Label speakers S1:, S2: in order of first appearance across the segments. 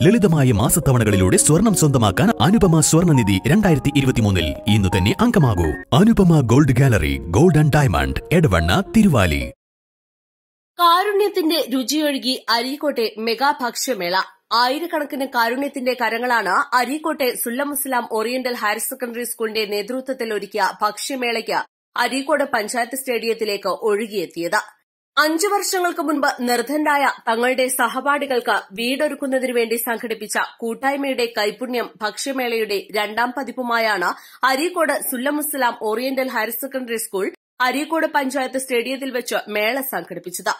S1: ലളിതമായ മാസത്തവണകളിലൂടെ സ്വർണം സ്വന്തമാക്കാൻ അനുപമ സ്വർണനിധി രണ്ടായിരത്തി ഇരുപത്തിമൂന്നിൽ ഇന്ന് തന്നെ അംഗമാകൂ. Anupama gold gallery gold and diamond Edavanna Thiruvali.
S2: കാരുണ്യത്തിന്റെ രുചിയൊഴുകി അരീക്കോട്ടെ മെഗാ ഭക്ഷ്യമേള. ആയിരക്കണക്കിന് കാരുണ്യത്തിന്റെ കരങ്ങളാണ് അരീക്കോട്ടെ സുല്ലമുസ്ലാം ഓറിയന്റൽ ഹയർ സെക്കൻഡറി സ്കൂളിന്റെ നേതൃത്വത്തിൽ ഒരുക്കിയ ഭക്ഷ്യമേളയ്ക്ക് അരീക്കോട് പഞ്ചായത്ത് സ്റ്റേഡിയത്തിലേക്ക് ഒഴുകിയെത്തിയത്. അഞ്ചു വർഷങ്ങൾക്ക് മുൻപ് നിർധനരായ തങ്ങളുടെ സഹപാഠികൾക്ക് വീടൊരുക്കുന്നതിനു വേണ്ടി സംഘടിപ്പിച്ച കൂട്ടായ്മയുടെ കൈപുണ്യം ഭക്ഷ്യമേളയുടെ രണ്ടാം പതിപ്പുമായാണ് Areekode Sullamussalam oriental higher secondary school Areekode panchayat സ്റ്റേഡിയത്തിൽ വെച്ച് മേള സംഘടിപ്പിച്ചത്.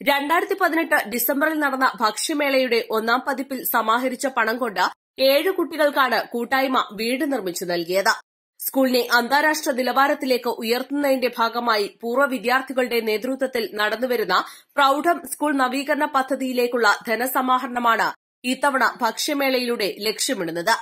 S2: രണ്ടായിരത്തി പതിനെട്ട് ഡിസംബറിൽ നടന്ന ഭക്ഷ്യമേളയുടെ ഒന്നാം പതിപ്പിൽ സമാഹരിച്ച പണം കൊണ്ട് ഏഴ് കുട്ടികൾക്കാണ് കൂട്ടായ്മ വീട് നിർമ്മിച്ചു നൽകിയത്. സ്കൂളിനെ അന്താരാഷ്ട്ര നിലവാരത്തിലേക്ക് ഉയർത്തുന്നതിന്റെ ഭാഗമായി പൂർവ വിദ്യാർത്ഥികളുടെ നേതൃത്വത്തിൽ നടന്നുവരുന്ന പ്രൌഢം സ്കൂൾ നവീകരണ പദ്ധതിയിലേക്കുള്ള ധനസമാഹരണമാണ് ഇത്തവണ ഭക്ഷ്യമേളയിലൂടെ ലക്ഷ്യമിടുന്നത്.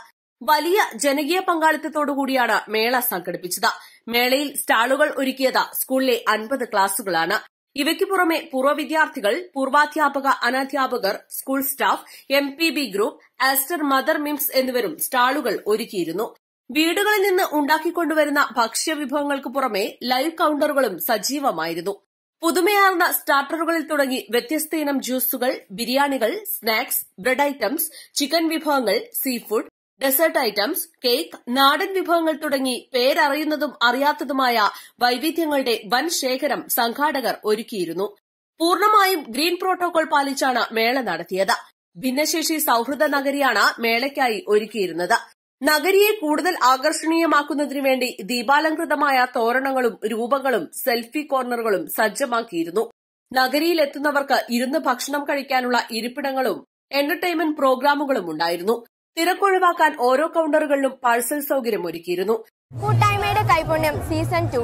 S2: വലിയ ജനകീയ പങ്കാളിത്തത്തോടുകൂടിയാണ് മേള സംഘടിപ്പിച്ചത്. മേളയിൽ സ്റ്റാളുകൾ ഒരുക്കിയത് സ്കൂളിലെ അൻപത് ക്ലാസുകളാണ്. ഇവയ്ക്ക് പുറമെ പൂർവ വിദ്യാർത്ഥികൾ പൂർവാധ്യാപക അനധ്യാപകർ school staff M group Aster Mother MIMS എന്നിവരും സ്റ്റാളുകൾ ഒരുക്കിയിരുന്നു. വീടുകളിൽ നിന്ന് ഉണ്ടാക്കിക്കൊണ്ടുവരുന്ന ഭക്ഷ്യവിഭവങ്ങൾക്ക് പുറമെ ലൈവ് കൌണ്ടറുകളും സജീവമായിരുന്നു. പുതുമയാർന്ന സ്റ്റാർട്ടറുകളിൽ തുടങ്ങി വ്യത്യസ്ത ഇനം ജ്യൂസുകൾ ബിരിയാണികൾ സ്നാക്സ് ബ്രെഡ് ഐറ്റംസ് ചിക്കൻ വിഭവങ്ങൾ sea food dessert items cake നാടൻ വിഭവങ്ങൾ തുടങ്ങി പേരറിയുന്നതും അറിയാത്തതുമായ വൈവിധ്യങ്ങളുടെ വൻ ശേഖരം സംഘാടകർ ഒരുക്കിയിരുന്നു. പൂർണമായും ഗ്രീൻ പ്രോട്ടോകോൾ പാലിച്ചാണ് മേള നടത്തിയത്. ഭിന്നശേഷി സൌഹൃദ നഗരിയാണ് മേളയ്ക്കായി ഒരുക്കിയിരുന്നത്. നഗരിയെ കൂടുതൽ ആകർഷണീയമാക്കുന്നതിനു വേണ്ടി ദീപാലംകൃതമായ തോരണങ്ങളും രൂപങ്ങളും സെൽഫി കോർണറുകളും സജ്ജമാക്കിയിരുന്നു. നഗരിയിലെത്തുന്നവർക്ക് ഇരുന്ന് ഭക്ഷണം കഴിക്കാനുള്ള ഇരിപ്പിടങ്ങളും എന്റർടൈൻമെന്റ് പ്രോഗ്രാമുകളും ഉണ്ടായിരുന്നു. തിരക്കൊഴിവാക്കാൻ ഓരോ കൌണ്ടറുകളിലും പാഴ്സൽ സൗകര്യം ഒരുക്കിയിരുന്നു.
S3: കൂട്ടായ്മയുടെ കൈപുണ്യം season two.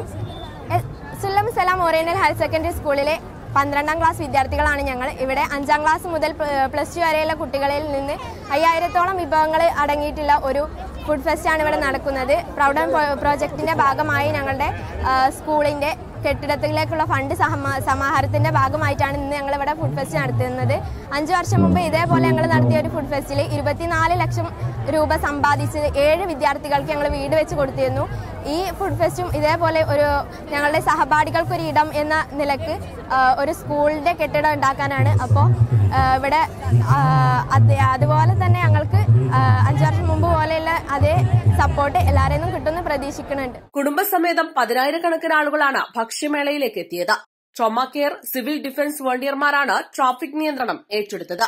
S3: Sullam Salam oriental higher secondary സ്കൂളിലെ പന്ത്രണ്ടാം ക്ലാസ് വിദ്യാർത്ഥികളാണ് ഞങ്ങൾ. ഇവിടെ അഞ്ചാം ക്ലാസ് മുതൽ പ്ലസ് ടു വരെയുള്ള കുട്ടികളിൽ നിന്ന് അയ്യായിരത്തോളം വിഭവങ്ങൾ അടങ്ങിയിട്ടുള്ള ഒരു ഫുഡ് ഫെസ്റ്റാണ് ഇവിടെ നടക്കുന്നത്. പ്രൗഢം പ്രോജക്റ്റിന്റെ ഭാഗമായി ഞങ്ങളുടെ സ്കൂളിന്റെ കെട്ടിടത്തിലേക്കുള്ള ഫണ്ട് സമാഹാരത്തിന്റെ ഭാഗമായിട്ടാണ് ഇന്ന് ഞങ്ങൾ ഇവിടെ ഫുഡ് ഫെസ്റ്റ് നടത്തുന്നത്. അഞ്ച് വർഷം മുമ്പ് ഇതേപോലെ ഞങ്ങൾ നടത്തിയ ഒരു ഫുഡ് ഫെസ്റ്റിൽ ഇരുപത്തിനാല് ലക്ഷം രൂപ സമ്പാദിച്ച് ഏഴ് വിദ്യാർത്ഥികൾക്ക് ഞങ്ങൾ വീട് വെച്ച് കൊടുത്തിരുന്നു. ഈ ഫുഡ് ഫെസ്റ്റും ഇതേപോലെ ഒരു ഞങ്ങളുടെ സഹപാഠികൾക്കൊരു ഇടം എന്ന നിലയ്ക്ക് ഒരു സ്കൂളിന്റെ കെട്ടിടം ഉണ്ടാക്കാനാണ്. അപ്പോൾ ഇവിടെ അതുപോലെ തന്നെ ഞങ്ങൾക്ക് അഞ്ചു വർഷം മുമ്പ് പോലെയുള്ള അതേ സപ്പോർട്ട് എല്ലാവരെയും കിട്ടുമെന്ന് പ്രതീക്ഷിക്കുന്നുണ്ട്.
S2: കുടുംബസമേതം പതിനായിരക്കണക്കിന് ആളുകളാണ് ഭക്ഷ്യമേളയിലേക്ക് എത്തിയത്. ട്രോമ കെയർ സിവിൽ ഡിഫൻസ് വോളണ്ടിയർമാരാണ് ട്രാഫിക് നിയന്ത്രണം ഏറ്റെടുത്തത്.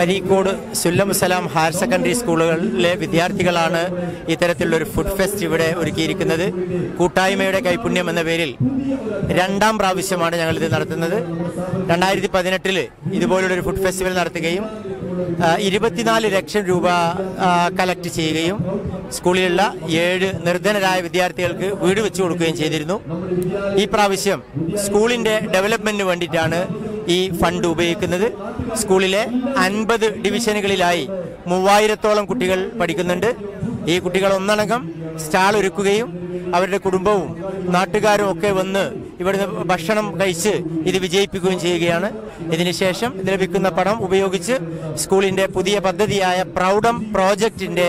S4: അരീക്കോട് സുല്ലമുസലാം ഹയർ സെക്കൻഡറി സ്കൂളുകളിലെ വിദ്യാർത്ഥികളാണ് ഇത്തരത്തിലുള്ളൊരു ഫുഡ് ഫെസ്റ്റ് ഇവിടെ ഒരുക്കിയിരിക്കുന്നത്. കൂട്ടായ്മയുടെ കൈപുണ്യം എന്ന പേരിൽ രണ്ടാം പ്രാവശ്യമാണ് ഞങ്ങളിത് നടത്തുന്നത്. രണ്ടായിരത്തി പതിനെട്ടിൽ ഇതുപോലുള്ളൊരു ഫുഡ് ഫെസ്റ്റിവൽ നടത്തുകയും ഇരുപത്തിനാല് ലക്ഷം രൂപ കളക്ട് ചെയ്യുകയും സ്കൂളിലുള്ള ഏഴ് നിർധനരായ വിദ്യാർത്ഥികൾക്ക് വീട് വെച്ചു കൊടുക്കുകയും ചെയ്തിരുന്നു. ഈ പ്രാവശ്യം സ്കൂളിന്റെ ഡെവലപ്മെന്റിന് വേണ്ടിയിട്ടാണ് ഈ ഫണ്ട് ഉപയോഗിക്കുന്നത്. സ്കൂളിലെ അൻപത് ഡിവിഷനുകളിലായി മൂവായിരത്തോളം കുട്ടികൾ പഠിക്കുന്നുണ്ട്. ഈ കുട്ടികൾ ഒന്നടങ്കം സ്റ്റാൾ ഒരുക്കുകയും അവരുടെ കുടുംബവും നാട്ടുകാരും ഒക്കെ വന്ന് ഇവിടുന്ന് ഭക്ഷണം കഴിച്ച് ഇത് വിജയിപ്പിക്കുകയും ചെയ്യുകയാണ്. ഇതിനുശേഷം ഇത് ലഭിക്കുന്ന പണം ഉപയോഗിച്ച് സ്കൂളിന്റെ പുതിയ പദ്ധതിയായ പ്രൗഢം പ്രോജക്റ്റിന്റെ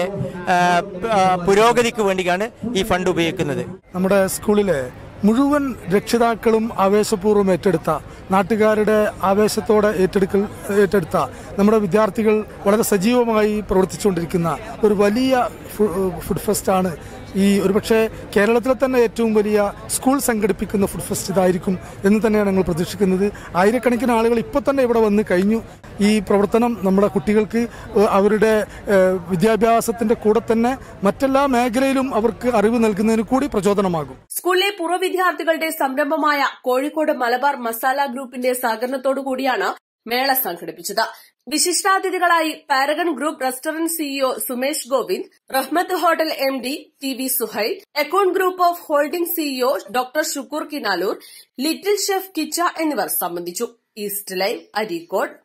S4: പുരോഗതിക്ക് വേണ്ടിയാണ് ഈ ഫണ്ട് ഉപയോഗിക്കുന്നത്.
S5: നമ്മുടെ സ്കൂളിലെ മുഴുവൻ രക്ഷിതാക്കളും ആവേശപൂർവം ഏറ്റെടുത്ത നാട്ടുകാരുടെ ആവേശത്തോടെ ഏറ്റെടുക്കൽ ഏറ്റെടുത്ത നമ്മുടെ വിദ്യാർത്ഥികൾ വളരെ സജീവമായി പ്രവർത്തിച്ചുകൊണ്ടിരിക്കുന്ന ഒരു വലിയ ഫുഡ് ഫെസ്റ്റാണ് ഈ ഒരുപക്ഷെ കേരളത്തിലെ തന്നെ ഏറ്റവും വലിയ സ്കൂൾ സംഘടിപ്പിക്കുന്ന ഫുഡ് ഫെസ്റ്റ് ഇതായിരിക്കും എന്ന് തന്നെയാണ് ഞങ്ങൾ പ്രതീക്ഷിക്കുന്നത്. ആയിരക്കണക്കിന് ആളുകൾ ഇപ്പോൾ തന്നെ ഇവിടെ വന്ന് കഴിഞ്ഞു. ഈ പ്രവർത്തനം നമ്മുടെ കുട്ടികൾക്ക് അവരുടെ വിദ്യാഭ്യാസത്തിന്റെ കൂടെ തന്നെ മറ്റെല്ലാ മേഖലയിലും അവർക്ക് അറിവ് നൽകുന്നതിന് കൂടി പ്രചോദനമാകും.
S2: സ്കൂളിലെ പൂർവ വിദ്യാർത്ഥികളുടെ സംരംഭമായ കോഴിക്കോട് മലബാർ മസാല ഗ്രൂപ്പിന്റെ സഹകരണത്തോടു കൂടിയാണ് മേള സംഘടിപ്പിച്ചത്. വിശിഷ്ടാതിഥികളായി Paragon group restaurant CEO Sumesh Govind Rahmath hotel M D T V Suhail account group of holding CEO doctor Shukoor Kinaloor little chef Kicha എന്നിവർ സംബന്ധിച്ചു. East live Areekode.